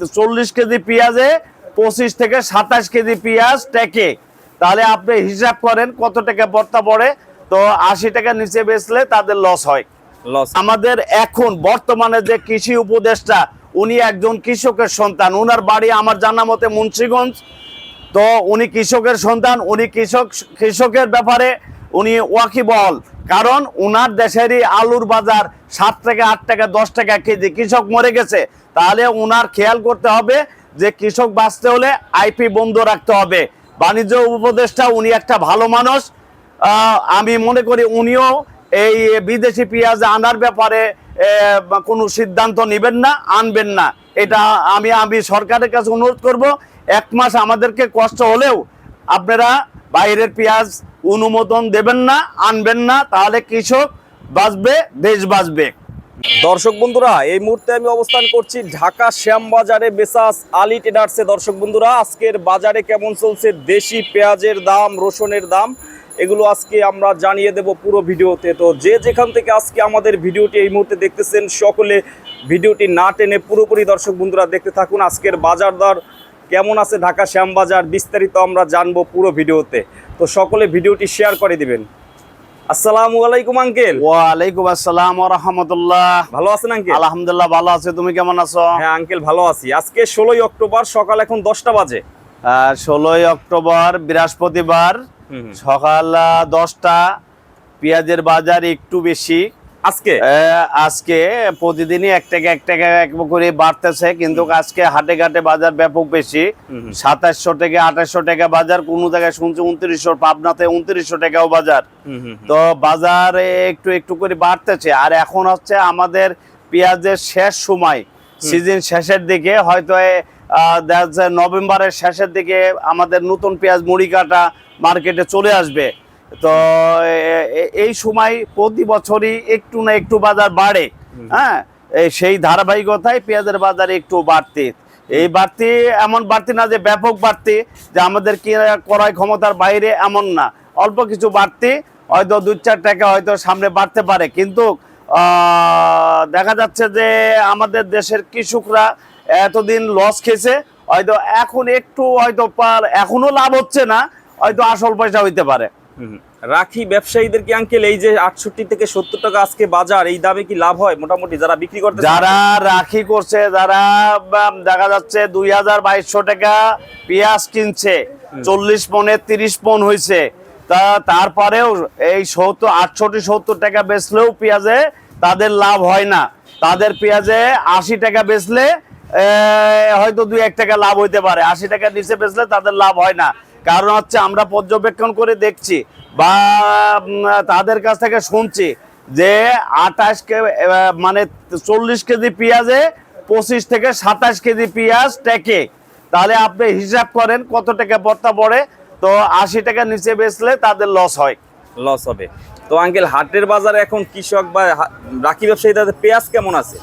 চল্লিশ কেজি পেঁয়াজে পঁচিশ থেকে সাতাশ কেজি পেঁয়াজ টেকে। তাহলে আপনি হিসাব করেন কত টাকা বর্তা পড়ে। তো আশি টাকা নিচে বেচলে তাদের লস হয়। লস আমাদের এখন বর্তমানে যে কৃষি উপদেষ্টা উনি একজন কৃষকের সন্তান। উনার বাড়ি আমার জানা মতে মুন্সিগঞ্জ। তো উনি কৃষকের সন্তান উনি কৃষক কৃষকের ব্যাপারে উনি ওয়াকিবহল। কারণ উনার দেশেরই আলুর বাজার সাত থেকে আট টাকা দশ টাকা কেজি। কৃষক মরে গেছে। তাহলে ওনার খেয়াল করতে হবে যে কৃষক বাঁচতে হলে আইপি বন্ধ রাখতে হবে। বাণিজ্য উপদেষ্টা উনি একটা ভালো মানুষ। আমি মনে করি উনিও এই বিদেশি পেঁয়াজ আনার ব্যাপারে কোনো সিদ্ধান্ত নেবেন না, আনবেন না। এটা আমি আমি সরকারের কাছে অনুরোধ করব, এক মাস আমাদেরকে কষ্ট হলেও আপনারা বাইরের পেঁয়াজ অনুমোদন দেবেন না, আনবেন না, তাহলে কৃষক বাঁচবে, দেশ বাঁচবে। দর্শক বন্ধুরা, এই মুহূর্তে আমি অবস্থান করছি ঢাকা শ্যামবাজারে বেসাস আলি ট্রেডার্সে। দর্শক বন্ধুরা, আজকের বাজারে কেমন চলছে? দেশি পেঁয়াজের দাম, রসুনের দাম, এগুলো আজকে আমরা জানিয়ে দেব পুরো ভিডিওতে। তো যে যেখান থেকে আজকে আমাদের ভিডিওটি এই মুহূর্তে দেখতেছেন, সকলে ভিডিওটি না টেনে পুরোপুরি দর্শক বন্ধুরা দেখতে থাকুন। আজকের বাজার দর কেমন আছে ঢাকা শ্যামবাজার, বিস্তারিত আমরা জানব পুরো ভিডিওতে। তো সকলে ভিডিওটি শেয়ার করে দিবেন। আসসালামু আলাইকুম আঙ্কেল। ওয়ালাইকুম আসসালাম রহমতুল্লাহ। ভালো আছেন আঙ্কেল? আলহামদুলিল্লাহ ভালো আছে। তুমি কেমন আছো? হ্যাঁ আঙ্কেল ভালো আছি। আজকে ষোলোই অক্টোবর সকাল এখন দশটা বাজে। ষোলোই অক্টোবর বৃহস্পতিবার সকাল দশটা। পেঁয়াজের বাজার একটু বেশি। আজকে? আজকে প্রতিদিনই এক টাকা এক টাকা এক করে বাড়তেছে কিন্তু আজকে হাটে ঘাটে বাজার ব্যাপক বেশি। সাতাশশো থেকে আঠাশশো টাকা বাজার কোনো জায়গায় শুনছি উনত্রিশশো পাবনাতে উনত্রিশশো টাকাও বাজার। তো বাজারে একটু একটু করে বাড়তেছে। আর এখন হচ্ছে আমাদের পেঁয়াজের শেষ সময় সিজন শেষের দিকে হয়তো দেখা নভেম্বরের শেষের দিকে আমাদের নতুন পেঁয়াজ মুড়ি কাটা মার্কেটে চলে আসবে। তো এই সময় প্রতি বছরই একটু না একটু বাজার বাড়ে। হ্যাঁ? এই সেই ধারাবাহিকতায় পেঁয়াজের বাজার একটু বাড়তি। এই বাড়তি এমন বাড়তি না যে ব্যাপক বাড়তি যে আমাদের কি ক্রয় ক্ষমতার বাইরে এমন না। অল্প কিছু বাড়তি হয়তো দু চার টাকা হয়তো সামনে বাড়তে পারে। কিন্তু দেখা যাচ্ছে যে আমাদের দেশের কৃষকরা এতদিন লস খেয়েছে হয়তো এখন একটু হয়তো পার- এখনও লাভ হচ্ছে না হয়তো আসল পয়সা হইতে পারে। রাখি ব্যবসায়ীদের কি আঙ্কেল এই যে আটষট্টি থেকে সত্তর টাকা আজকে বাজার এই দামে কি লাভ হয় মোটামুটি? যারা বিক্রি করতে যারা রাখি করছে যারা দেখা যাচ্ছে দুই হাজার বাইশশো টাকা পেঁয়াজ কিনছে চল্লিশ পনে তিরিশ পন হয়েছে। তা তারপরেও এই সত্তর আটষট্টি সত্তর টাকা বেচলেও পেঁয়াজে তাদের লাভ হয় না। তাদের পেঁয়াজে আশি টাকা বেচলে হয়তো দুই এক টাকা লাভ হইতে পারে। আশি টাকা নিচে বেচলে তাদের লাভ হয় না। কারণ হচ্ছে আমরা পর্যবেক্ষণ করে দেখছি বা তাদের কাছ থেকে শুনছি যে আঠাশ কে মানে চল্লিশ কেজি পেঁয়াজে পঁচিশ থেকে সাতাশ কেজি পেঁয়াজ টেকে। তাহলে আপনি হিসাব করেন কত টাকা বর্তা পড়ে তো আশি টাকা নিচে বেচলে তাদের লস হয়। লস হবে। তো আঙ্কেল হাটের বাজারে এখন কৃষক বা রাখি ব্যবসায়ী তাদের পেঁয়াজ কেমন আছে?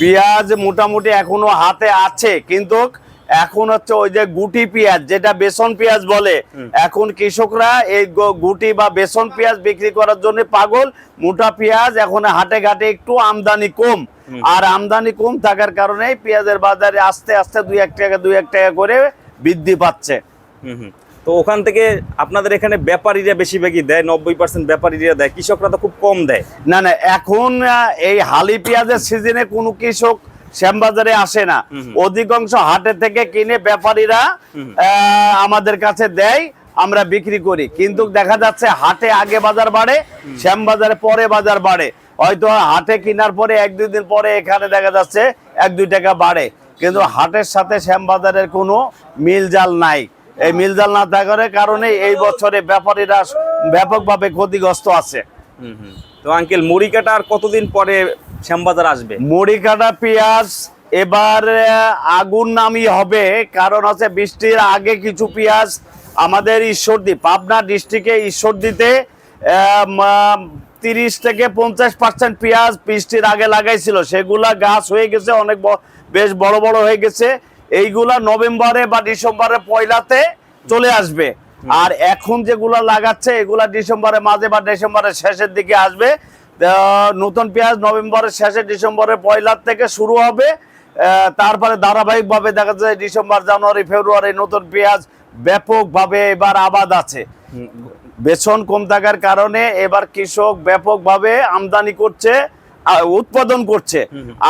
পেঁয়াজ মোটামুটি এখনও হাতে আছে কিন্তু এখন হচ্ছে ওই যে গুটি পেঁয়াজ যেটা বেসন পেঁয়াজ বলে এখন কৃষকরা এই গুটি বা বেসন পেঁয়াজ বিক্রি করার জন্য পাগল মোটা পেঁয়াজ এখন হাটে ঘাটে একটু আমদানি কম। আর আমদানি কম থাকার কারণে পেঁয়াজের বাজারে আস্তে আস্তে দুই এক টাকা দুই এক টাকা করে বৃদ্ধি পাচ্ছে। তো ওখান থেকে আপনাদের এখানে ব্যাপারীরা বেশিরভাগই দেয় নব্বই পার্সেন্ট ব্যাপারীরা দেয় কৃষকরা তো খুব কম দেয়। না না এখন এই হালি পেঁয়াজের সিজনে কোনো কৃষক শ্যামবাজারে আসে না। অধিকাংশ হাটে থেকে কিনে ব্যাপারীরা আমাদের কাছে দেয় আমরা বিক্রি করি। কিন্তু দেখা যাচ্ছে হাটে আগে বাজার বাড়ে শ্যামবাজারে পরে বাজার বাড়ে। হয়তো হাটে কেনার পরে এক দুই দিন পরে এখানে দেখা যাচ্ছে এক দুই টাকা বাড়ে। কিন্তু হাটের সাথে শ্যামবাজারের কোনো মিলজাল নাই। এই মিলজাল না থাকার কারণে এই বছরে ব্যাপারীরা ব্যাপকভাবে ক্ষতিগ্রস্ত আছে। তো আঙ্কেল মুড়ি কাটা আর কতদিন পরে শ্যামবাজার আসবে। মুড়ি কাটা পেঁয়াজ এবার আগুন নামি হবে। কারণ হচ্ছে বৃষ্টির আগে কিছু পেঁয়াজ আমাদের ঈশ্বরদী পাবনা ডিস্ট্রিক্টে ঈশ্বরদীতে তিরিশ থেকে পঞ্চাশ পার্সেন্ট পেঁয়াজ বৃষ্টির আগে লাগাইছিল। সেগুলা গাছ হয়ে গেছে অনেক বেশ বড় বড় হয়ে গেছে। এইগুলা নভেম্বরে বা ডিসেম্বরে পয়লাতে চলে আসবে। আর এখন যেগুলা লাগাচ্ছে এগুলা ডিসেম্বরের মাঝে বা ডিসেম্বরের শেষের দিকে আসবে। নতুন পেঁয়াজ নভেম্বরের শেষে ডিসেম্বরের পয়লার থেকে শুরু হবে। তারপরে ধারাবাহিকভাবে দেখা যায় ডিসেম্বর জানুয়ারি ফেব্রুয়ারি নতুন পেঁয়াজ ব্যাপকভাবে এবার আবাদ আছে। বেতন কম থাকার কারণে এবার কৃষক ব্যাপকভাবে আমদানি করছে উৎপাদন করছে।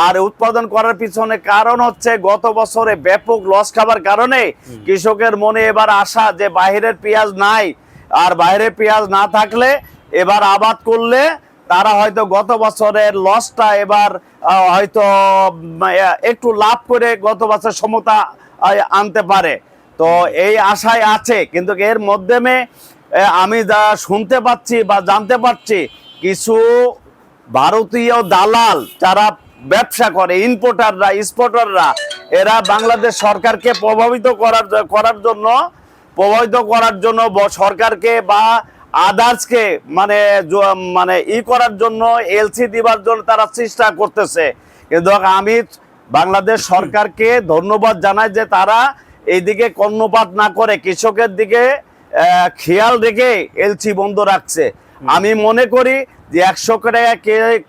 আর উৎপাদন করার পিছনে কারণ হচ্ছে গত বছরে ব্যাপক লস খাবার কারণে কৃষকের মনে এবার আশা যে বাইরের পেঁয়াজ নাই। আর বাইরে পেঁয়াজ না থাকলে এবার আবাদ করলে তারা হয়তো গত বছরের লসটা এবার হয়তো একটু লাভ করে গত বছর সমতা আনতে পারে। তো এই আশায় আছে, কিন্তু এর মাধ্যমে আমি যা শুনতে পাচ্ছি বা জানতে পারছি, কিছু ভারতীয় দালাল যারা ব্যবসা করে ইম্পোর্টাররা এক্সপোর্টাররা এরা বাংলাদেশ সরকারকে প্রভাবিত করার করার জন্য, প্রভাবিত করার জন্য সরকারকে বা আদার্সকে মানে মানে ই করার জন্য এলসি দিবার জন্য তারা চেষ্টা করতেছে। কিন্তু আমি বাংলাদেশ সরকারকে ধন্যবাদ জানাই যে তারা এইদিকে কর্ণপাত না করে কৃষকের দিকে খেয়াল রেখে এলসি বন্ধ রাখছে। আমি মনে করি যে একশো টাকা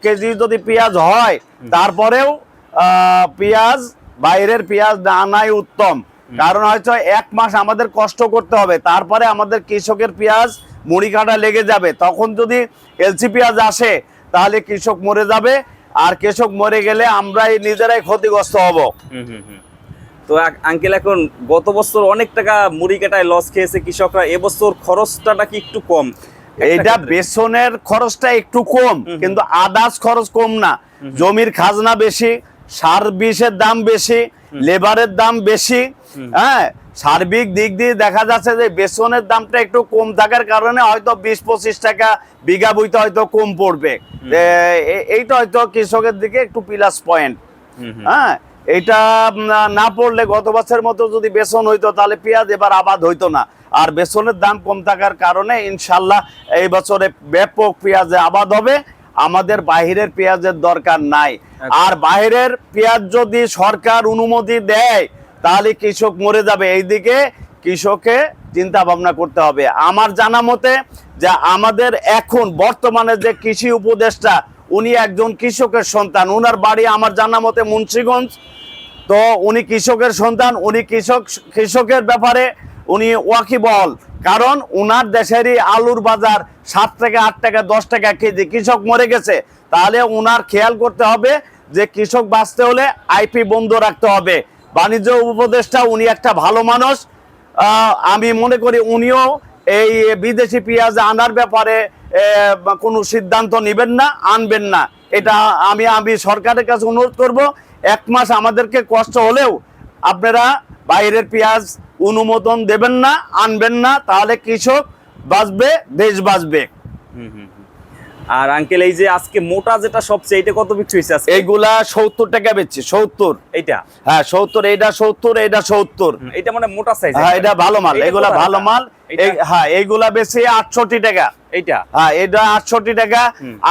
কেজি যদি পেঁয়াজ হয় তারপরেও পেঁয়াজ বাইরের পেঁয়াজ না আনাই উত্তম। কারণ হয়তো এক মাস আমাদের কষ্ট করতে হবে তারপরে আমাদের কৃষকের পেঁয়াজ মুড়ি কাটা লেগে যাবে। তখন যদি এলসি পেঁয়াজ আসে তাহলে কৃষক মরে যাবে। আর কৃষক মরে গেলে আমরাই নিজেরাই ক্ষতিগ্রস্ত হব। তো আঙ্কেল এখন গত বছর অনেক টাকা মুড়ি কাটায় লস খেয়েছে কৃষকরা। এবছর খরচটা নাকি একটু কম? ক্ষেত্রে। বেসনের খরচটা একটু কম কিন্তু আদাস খরচ কম না। জমির খাজনা বেশি সার বিষের দাম বেশি লেবারের দাম বেশি হ্যাঁ? সার্বিক দিক দিয়ে দেখা যাচ্ছে যে বেসনের দামটা একটু কম থাকার কারণে হয়তো বিশ পঁচিশ টাকা বিঘা বইতে হয়তো কম পড়বে। এইটা হয়তো কৃষকের দিকে একটু প্লাস পয়েন্ট। হ্যাঁ এটা না পড়লে গত বছরের মতো যদি বেসন হইতো তাহলে পেঁয়াজ এবার আবাদ হইতো না। আর বেসনের দাম কম থাকার কারণে ইনশাল্লাহ এই বছরে ব্যাপক পেঁয়াজে আবাদ হবে। আমাদের বাহিরের পেঁয়াজের দরকার নাই। আর বাইরের পেঁয়াজ যদি সরকার অনুমতি দেয় তাহলে কৃষক মরে যাবে। এইদিকে কৃষকে চিন্তা ভাবনা করতে হবে। আমার জানা মতে যে আমাদের এখন বর্তমানে যে কৃষি উপদেষ্টা, উনি একজন কৃষকের সন্তান। উনার বাড়ি আমার জানা মতে মুন্সীগঞ্জ। তো উনি কৃষকের সন্তান, উনি কৃষক, কৃষকের ব্যাপারে উনি ওয়াকিবহল। কারণ উনার দেশেরই আলুর বাজার সাত থেকে আট টাকা, দশ টাকা কেজি। কৃষক মরে গেছে। তাহলে উনার খেয়াল করতে হবে যে কৃষক বাঁচতে হলে আইপি বন্ধ রাখতে হবে। বাণিজ্য উপদেষ্টা উনি একটা ভালো মানুষ। আমি মনে করি উনিও এই বিদেশি পেঁয়াজ আনার ব্যাপারে কোনো সিদ্ধান্ত নেবেন না আনবেন না। এটা আমি আমি সরকারের কাছে অনুরোধ করব এক মাস আমাদেরকে কষ্ট হলেও আপনারা বাইরের পেঁয়াজ অনুমোদন দেবেন না আনবেন না তাহলে কৃষক বাঁচবে দেশ বাঁচবে। হুম, হুম। আর আঙ্কেল এই যে আজকে মোটা যেটা সবচেয়ে এটা কত বিক্রি হয়েছে আজকে? এইগুলা সত্তর টাকা বেচছি সত্তর। এইটা? হ্যাঁ সত্তর এইটা সত্তর এইটা সত্তর। হুম, এটা মানে মোটা সাইজ হ্যাঁ এটা ভালো মাল এগুলা ভালো মাল হ্যাঁ এইগুলা বেশি আটষট্টি টাকা। এইটা? হ্যাঁ এটা আটষট্টি টাকা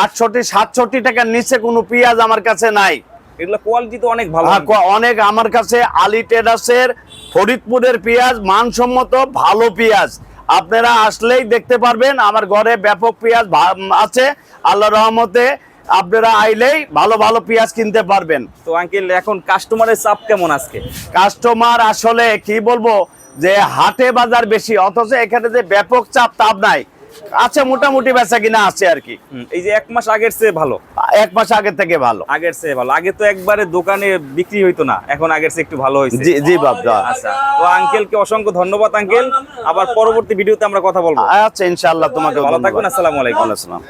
আটষট্টি সাতষট্টি টাকার নিচে কোনো পেঁয়াজ আমার কাছে নাই। এগুলো কোয়ালিটি তো অনেক ভালো। হ্যাঁ, অনেক আমার কাছে আলি টেরাসের ফরিদপুরের পেঁয়াজ মানসম্মত ভালো পেঁয়াজ। আপনারা আসলেই দেখতে পারবেন আমার ঘরে ব্যাপক পেঁয়াজ আছে। আল্লাহ রহমতে আপনারা আইলেই ভালো ভালো পেঁয়াজ কিনতে পারবেন। তো আঙ্কেল এখন কাস্টমারের চাপ কেমন আজকে? কাস্টমার আসলে কি বলব যে হাটে বাজার বেশি অথচ এখানে যে ব্যাপক চাপ তাপ নাই। আছে মোটামুটি বেচা কিনা আছে আর কি। এই যে এক মাস আগের চেয়ে ভালো। এক মাস আগের থেকে ভালো। আগের চেয়ে ভালো। আগে তো একবারে দোকানে বিক্রি হইতো না। এখন আগের চেয়ে একটু ভালো হয়েছে জি জি বাবা আচ্ছা। তো আঙ্কেলকে অসংখ্য ধন্যবাদ আঙ্কেল আবার পরবর্তী ভিডিওতে আমরা কথা বলব। আচ্ছা ইনশাআল্লাহ তোমাকে ভালো ধন্যবাদ। আসসালামু আলাইকুম। আসসালাম।